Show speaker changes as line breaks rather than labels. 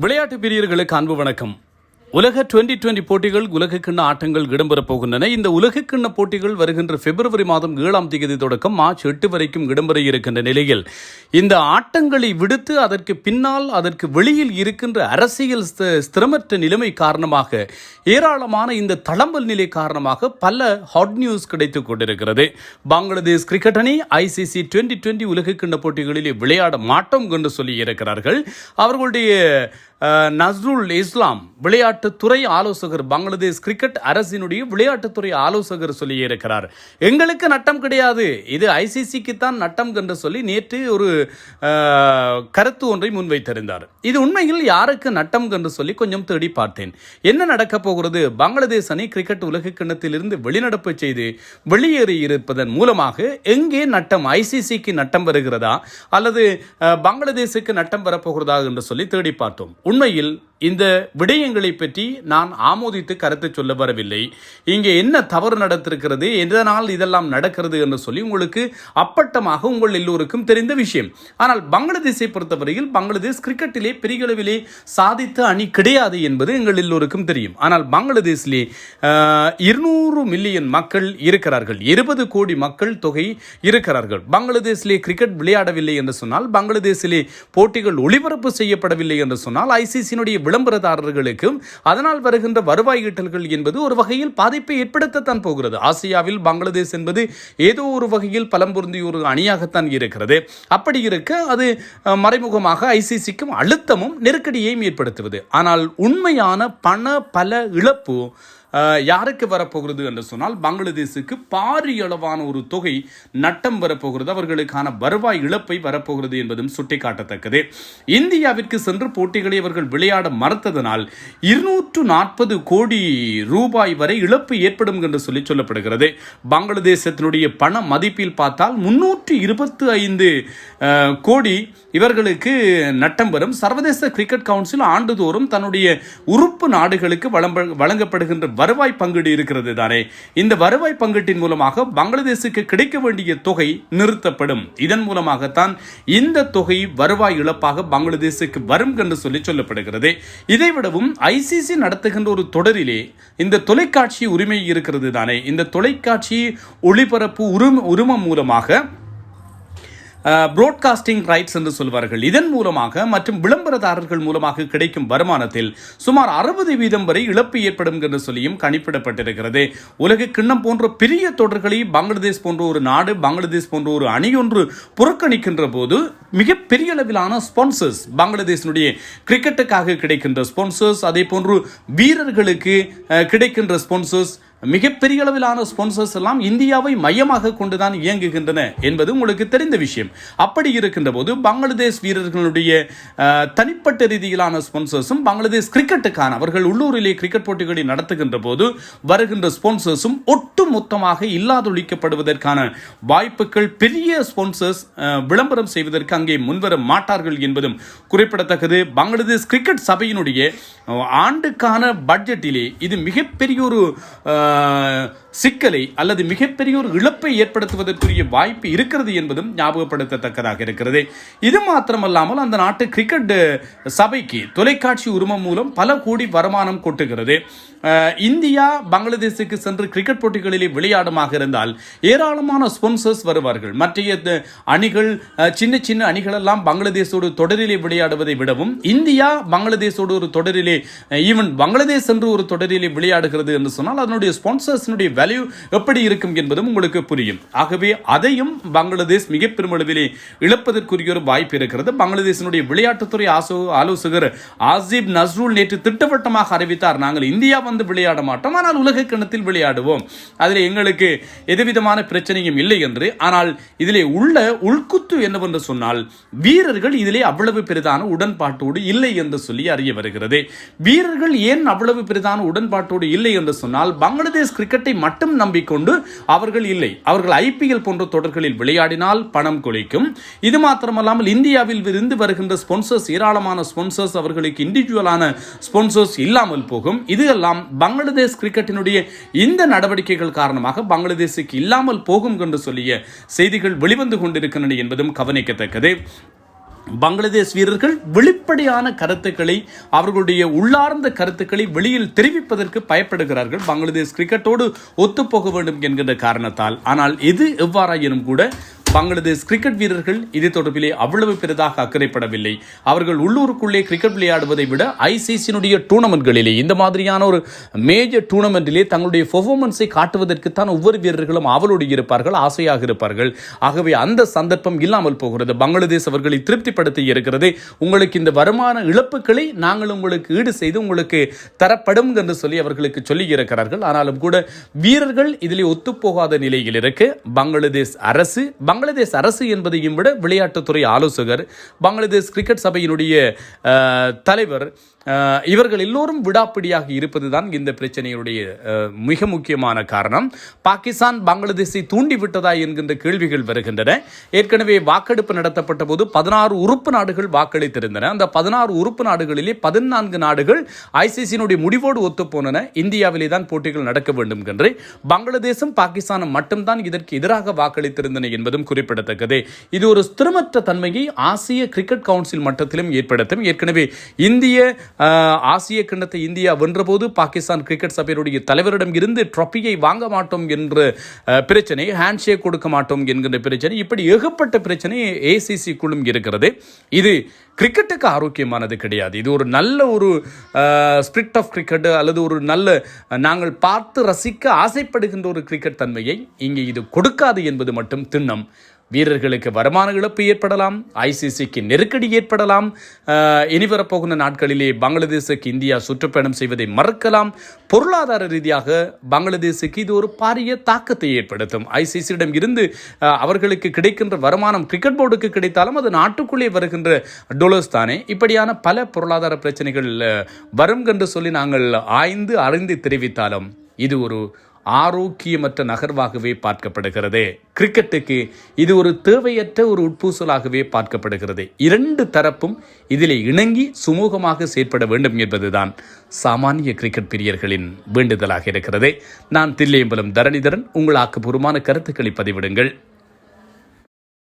விளையாட்டு பிரியர்களுக்கு அன்பு வணக்கம். உலக டுவெண்டி டுவெண்டி போட்டிகள் உலகக்கிண்ண ஆட்டங்கள் இடம்பெறப் போகின்றன. இந்த உலக போட்டிகள் வருகின்ற பிப்ரவரி மாதம் ஏழாம் தேதி தொடக்கம் மார்ச் எட்டு வரைக்கும் இடம்பெற இருக்கின்ற நிலையில். இந்த ஆட்டங்களை விடுத்து அதற்கு பின்னால் அதற்கு வெளியில் இருக்கின்ற அரசியல் ஸ்திரமற்ற நிலைமை காரணமாக ஏராளமான இந்த தளம்பல் நிலை காரணமாக பல ஹாட் நியூஸ் கிடைத்துக் கொண்டிருக்கிறது. பங்களாதேஷ் கிரிக்கெட் அணி ஐசிசி டுவெண்டி டுவெண்டி உலகக்கிண்ண போட்டிகளிலே விளையாட மாட்டோம் என்று சொல்லி இருக்கிறார்கள். அவர்களுடைய நஸ்ருல் இஸ்லாம் விளையாட்டுத்துறை ஆலோசகர் பங்களாதேஷ் கிரிக்கெட் அரசினுடைய விளையாட்டுத்துறை ஆலோசகர் சொல்லியிருக்கிறார். எங்களுக்கு நட்டம் கிடையாது. இது ஐசிசிக்கு தான் நட்டம் என்று சொல்லி நேற்று ஒரு கருத்து ஒன்றை முன்வைத்திருந்தார். இது உண்மையில் யாருக்கு நட்டம் என்று சொல்லி கொஞ்சம் தேடி பார்த்தேன். என்ன நடக்கப் போகிறது? பங்களாதேஷ் அணி கிரிக்கெட் உலக கிண்ணத்திலிருந்து வெளிநடப்பு செய்து வெளியேறி இருப்பதன் மூலமாக எங்கே நட்டம் ஐசிசிக்கு நட்டம் வருகிறதா? அல்லது பங்களாதேஷுக்கு நட்டம் வரப்போகிறதா என்று சொல்லி தேடி பார்த்தோம். உண்மையில் இந்த விடயங்களை பற்றி நான் ஆமோதித்து கருத்து சொல்ல வரவில்லை. இங்கே என்ன தவறு நடத்திருக்கிறது? எதனால் இதெல்லாம் நடக்கிறது என்று சொல்லி உங்களுக்கு அப்பட்டமாக உங்கள் எல்லோருக்கும் தெரிந்த விஷயம். ஆனால் பங்களாதேஷை பொறுத்தவரையில் பங்களாதேஷ் கிரிக்கெட்டிலே பெரிய அளவிலே சாதித்த அணி கிடையாது என்பது எங்கள் எல்லோருக்கும் தெரியும். ஆனால் பங்களாதேஷிலே இருநூறு மில்லியன் மக்கள் இருக்கிறார்கள். இருபது கோடி மக்கள் தொகை இருக்கிறார்கள். பங்களாதேஷிலே கிரிக்கெட் விளையாடவில்லை என்று சொன்னால் பங்களாதேஷிலே போட்டிகள் ஒளிபரப்பு செய்யப்படவில்லை என்று சொன்னால் ஐசிசியினுடைய விளம்பரதாரர்களுக்கும் அதனால் வருகின்ற வருவாய் ஈட்டல்கள் என்பது ஒரு வகையில் பாதிப்பை ஏற்படுத்தத்தான் போகிறது. ஆசியாவில் பங்களாதேஷ் என்பது ஏதோ ஒரு வகையில் பலம் பொருந்திய ஒரு அணியாகத்தான் இருக்கிறது. அப்படி இருக்க அது மறைமுகமாக ஐசிசிக்கும் அழுத்தமும் நெருக்கடியையும் ஏற்படுத்துவது. ஆனால் உண்மையான பண பல இழப்பு யாருக்கு வரப்போகிறது என்று சொன்னால் பங்களாதேஷுக்கு பாரிய அளவான ஒரு தொகை நட்டம் வரப்போகிறது. அவர்களுக்கான வருவாய் இழப்பை வரப்போகிறது என்பதும் சுட்டிக்காட்டத்தக்கது. இந்தியாவிற்கு சென்று போட்டிகளை அவர்கள் விளையாட மறுத்ததனால் இருநூற்று நாற்பது கோடி ரூபாய் வரை இழப்பு ஏற்படும் என்று சொல்லி சொல்லப்படுகிறது. பங்களாதேசத்தினுடைய பண மதிப்பில் பார்த்தால் முன்னூற்று இருபத்தி ஐந்து கோடி இவர்களுக்கு நட்டம் வரும். சர்வதேச கிரிக்கெட் கவுன்சில் ஆண்டுதோறும் தன்னுடைய உறுப்பு நாடுகளுக்கு வழங்கப்படுகின்ற வருவாய் பங்கீடு இருக்கிறது தானே? இந்த வருவாய் பங்கீட்டின் மூலமாக பங்களாதேஷுக்கு கிடைக்க வேண்டிய தொகை நிறுத்தப்படும். இதன் மூலமாகத்தான் இந்த தொகை வருவாய் இழப்பாக பங்களாதேஷுக்கு வரும் என்று சொல்லி சொல்லப்படுகிறது. இதை விடவும் ஐசிசி நடத்துகின்ற ஒரு தொடரிலே இந்த தொலைக்காட்சி உரிமை இருக்கிறது தானே? இந்த தொலைக்காட்சி ஒளிபரப்பு உரிம உரிமம் மூலமாக புரோட்காஸ்டிங் ரைட்ஸ் என்று சொல்வார்கள். இதன் மூலமாக மற்றும் விளம்பரதாரர்கள் மூலமாக கிடைக்கும் வருமானத்தில் சுமார் அறுபது வீதம் வரை இழப்பு ஏற்படும் என்று சொல்லியும் கணிப்பிடப்பட்டிருக்கிறது. உலக கிண்ணம் போன்ற பெரிய தொடர்களை பங்களாதேஷ் போன்ற ஒரு நாடு பங்களாதேஷ் போன்ற ஒரு அணி ஒன்று புறக்கணிக்கின்ற போது மிகப்பெரிய அளவிலான ஸ்பான்சர்ஸ் பங்களாதேஷினுடைய கிரிக்கெட்டுக்காக கிடைக்கின்ற ஸ்பான்சர்ஸ் அதே போன்று வீரர்களுக்கு கிடைக்கின்ற ஸ்பான்சர்ஸ் மிகப்பெரிய அளவிலான ஸ்பான்சர்ஸ் எல்லாம் இந்தியாவை மையமாக கொண்டுதான் இயங்குகின்றன என்பது உங்களுக்கு தெரிந்த விஷயம். அப்படி இருக்கின்ற போது பங்களாதேஷ் வீரர்களுடைய தனிப்பட்ட ரீதியிலான ஸ்பான்சர்ஸும் பங்களாதேஷ் கிரிக்கெட்டுக்கான அவர்கள் உள்ளூரிலே கிரிக்கெட் போட்டிகளை நடத்துகின்ற போது வருகின்ற ஸ்பான்சர்ஸும் ஒட்டு மொத்தமாக இல்லாதொழிக்கப்படுவதற்கான வாய்ப்புகள் பெரிய ஸ்பான்சர்ஸ் விளம்பரம் செய்வதற்கு அங்கே முன்வர மாட்டார்கள் என்பதும் குறிப்பிடத்தக்கது. பங்களாதேஷ் கிரிக்கெட் சபையினுடைய ஆண்டுக்கான பட்ஜெட்டிலே இது மிகப்பெரிய ஒரு 嗯 சிக்கலை அல்லது மிகப்பெரிய ஒரு இழப்பை ஏற்படுத்துவதற்குரிய வாய்ப்பு இருக்கிறது என்பதும் ஞாபகப்படுத்தத்தக்கதாக இருக்கிறது. இது மாத்திரமல்லாமல் அந்த நாட்டு கிரிக்கெட் சபைக்கு தொலைக்காட்சி உரிமம் மூலம் பல கோடி வருமானம் கொட்டுகிறது. இந்தியா பங்களாதேஷுக்கு சென்று கிரிக்கெட் போட்டிகளிலே விளையாடுமாக இருந்தால் ஏராளமான ஸ்பான்சர்ஸ் வருவார்கள். மற்றைய த- அணிகள் சின்ன சின்ன அணிகளெல்லாம் பங்களாதேஷோடு தொடரிலே விளையாடுவதை விடவும் இந்தியா பங்களாதேஷோடு ஒரு தொடரிலே ஈவன் பங்களாதேஷ் என்று ஒரு தொடரிலே விளையாடுகிறது என்று சொன்னால் அதனுடைய ஸ்பான்சர்ஸினுடைய வேல்யூ வேல்யூ எப்படி இருக்கும் என்பதும் உங்களுக்கு புரியும். ஆகவே அதையும் பங்களாதேஷ் மிக பெருமளவிலே இழப்பதற்குரிய ஒரு வாய்ப்பு இருக்கிறது. பங்களாதேஷினுடைய விளையாட்டுத்துறை ஆசோ ஆலோசகர் ஆசிப் நஸ்ரூல் நேற்று திட்டவட்டமாக அறிவித்தார். நாங்கள் இந்தியா வந்து விளையாட மாட்டோம். ஆனால் உலக கிணத்தில் விளையாடுவோம். அதில் எங்களுக்கு எதுவிதமான பிரச்சனையும் இல்லை என்று. ஆனால் இதிலே உள்ள உள்குத்து என்னவென்று சொன்னால் வீரர்கள் இதிலே அவ்வளவு பெரிதான உடன்பாட்டோடு இல்லை என்று சொல்லி அறிய வருகிறது. வீரர்கள் ஏன் அவ்வளவு பெரிதான உடன்பாட்டோடு இல்லை என்று சொன்னால் பங்களாதேஷ் கிரிக்கெட்டை மட்டும் நம்பிக்கொண்டு அவர்கள் இல்லை. அவர்கள் ஐபிஎல் போன்ற தொடர்களில் விளையாடினால் பணம் கொலைக்கும். இது மாத்திரமல்லாமல் இந்தியாவில் இருந்து வருகின்ற ஸ்பான்சர்ஸ் ஏராளமான ஸ்பான்சர்ஸ் அவர்களுக்கு இண்டிவிஜுவலான ஸ்பான்சர்ஸ் இல்லாமல் போகும். இது எல்லாம் பங்களாதேஷ் கிரிக்கெட்டினுடைய இந்த நடவடிக்கைகள் காரணமாக பங்களாதேஷுக்கு இல்லாமல் போகும் என்று சொல்லிய செய்திகள் வெளிவந்து கொண்டிருக்கின்றன என்பதும் கவனிக்கத்தக்கது. பங்களாதேஷ் வீரர்கள் வெளிப்படையான கருத்துக்களை அவர்களுடைய உள்ளார்ந்த கருத்துக்களை வெளியில் தெரிவிப்பதற்கு பயப்படுகிறார்கள். பங்களாதேஷ் கிரிக்கெட்டோடு ஒத்துப்போக வேண்டும் என்கின்ற காரணத்தால். ஆனால் எது எவ்வாறாயினும் கூட பங்களாதேஷ் கிரிக்கெட் வீரர்கள் இது தொடர்பிலே அவ்வளவு பெரிதாக அக்கறைப்படவில்லை. அவர்கள் உள்ளூருக்குள்ளே கிரிக்கெட் விளையாடுவதை விட ஐசிசியினுடைய டூர்னமெண்ட்களிலே இந்த மாதிரியான ஒரு மேஜர் டூர்னமெண்ட்டிலே தங்களுடைய பெர்ஃபார்மன்ஸை காட்டுவதற்கு தான் ஒவ்வொரு வீரர்களும் ஆவலோடு இருப்பார்கள் ஆசையாக இருப்பார்கள். ஆகவே அந்த சந்தர்ப்பம் இல்லாமல் போகிறது. பங்களாதேஷ் அவர்களை திருப்திப்படுத்தி இருக்கிறது. உங்களுக்கு இந்த வருமான இழப்புகளை நாங்கள் உங்களுக்கு ஈடு செய்து உங்களுக்கு தரப்படும் என்று சொல்லி அவர்களுக்கு சொல்லி இருக்கிறார்கள். ஆனாலும் கூட வீரர்கள் இதிலே ஒத்துப்போகாத நிலையில் இருக்கு. பங்களாதேஷ் அரசு பங்களாதேஷ் அரசு என்பதையும் விட விளையாட்டுத்துறை ஆலோசகர் பங்களாதேஷ் கிரிக்கெட் சபையினுடைய தலைவர் இவர்கள் எல்லோரும் விடாப்பிடியாக இருப்பதுதான் இந்த பிரச்சனையுடைய மிக முக்கியமான காரணம். பாகிஸ்தான் பங்களாதேஷை தூண்டிவிட்டதா என்கின்ற கேள்விகள் வருகின்றன. ஏற்கனவே வாக்கெடுப்பு நடத்தப்பட்ட போது பதினாறு உறுப்பு நாடுகள் வாக்களித்திருந்தன. அந்த பதினாறு உறுப்பு நாடுகளிலே பதினான்கு நாடுகள் ஐசிசியினுடைய முடிவோடு ஒத்துப்போனன. இந்தியாவிலே தான் போட்டிகள் நடக்க வேண்டும் என்று பங்களாதேசும் பாகிஸ்தானும் மட்டும்தான் இதற்கு எதிராக வாக்களித்திருந்தன என்பதும் குறிப்பிடத்தக்கது. இது ஒரு ஸ்திரமற்ற தன்மையை ஆசிய கிரிக்கெட் கவுன்சில் மட்டத்திலும் ஏற்படுத்தும். ஏற்கனவே இந்திய ஆசிய கிண்ணத்தை இந்தியா வென்றபோது பாகிஸ்தான் கிரிக்கெட் சபையினுடைய தலைவரிடம் இருந்து ட்ராபியை வாங்க மாட்டோம் என்ற பிரச்சனை ஹேண்ட்ஷேக் கொடுக்க மாட்டோம் என்கின்ற பிரச்சனை இப்படி ஏகப்பட்ட பிரச்சனை ஏசிசிக்குள்ளும் இருக்கிறது. இது கிரிக்கெட்டுக்கு ஆரோக்கியமானது கிடையாது. இது ஒரு நல்ல ஒரு ஸ்பிரிட் ஆஃப் கிரிக்கெட் அல்லது ஒரு நல்ல நாங்கள் பார்த்து ரசிக்க ஆசைப்படுகின்ற ஒரு கிரிக்கெட் தன்மையை இங்கே இது கொடுக்காது என்பது மட்டும் திண்ணம். வீரர்களுக்கு வருமான இழப்பு ஏற்படலாம் ஐசிசிக்கு நெருக்கடி ஏற்படலாம். இனிவரப்போகின்ற இனி வரப்போகின்ற நாட்களிலே பங்களாதேஷுக்கு இந்தியா சுற்றுப்பயணம் செய்வதை மறுக்கலாம். பொருளாதார ரீதியாக பங்களாதேஷுக்கு இது ஒரு பாரிய தாக்கத்தை ஏற்படுத்தும். ஐசிசியிடம் இருந்து அவர்களுக்கு கிடைக்கின்ற வருமானம் கிரிக்கெட் போர்டுக்கு கிடைத்தாலும் அது நாட்டுக்குள்ளே வருகின்ற டொலர்ஸ் தானே. இப்படியான பல பொருளாதார பிரச்சனைகள் வரும் என்று சொல்லி நாங்கள் ஆய்ந்து அறிந்து தெரிவித்தாலும் இது ஒரு ஆரோக்கியமற்ற நகர்வாகவே பார்க்கப்படுகிறது. கிரிக்கெட்டுக்கு இது ஒரு தேவையற்ற ஒரு உட்பூசலாகவே பார்க்கப்படுகிறது. இரண்டு தரப்பும் இதிலே இணங்கி சுமூகமாக செயற்பட வேண்டும் என்பதுதான் சாமானிய கிரிக்கெட் பிரியர்களின் வேண்டுதலாக இருக்கிறது. நான் தில்லையம்பலம் தரணிதரன். உங்கள் ஆக்கப்பூர்வமான கருத்துக்களை பதிவிடுங்கள்.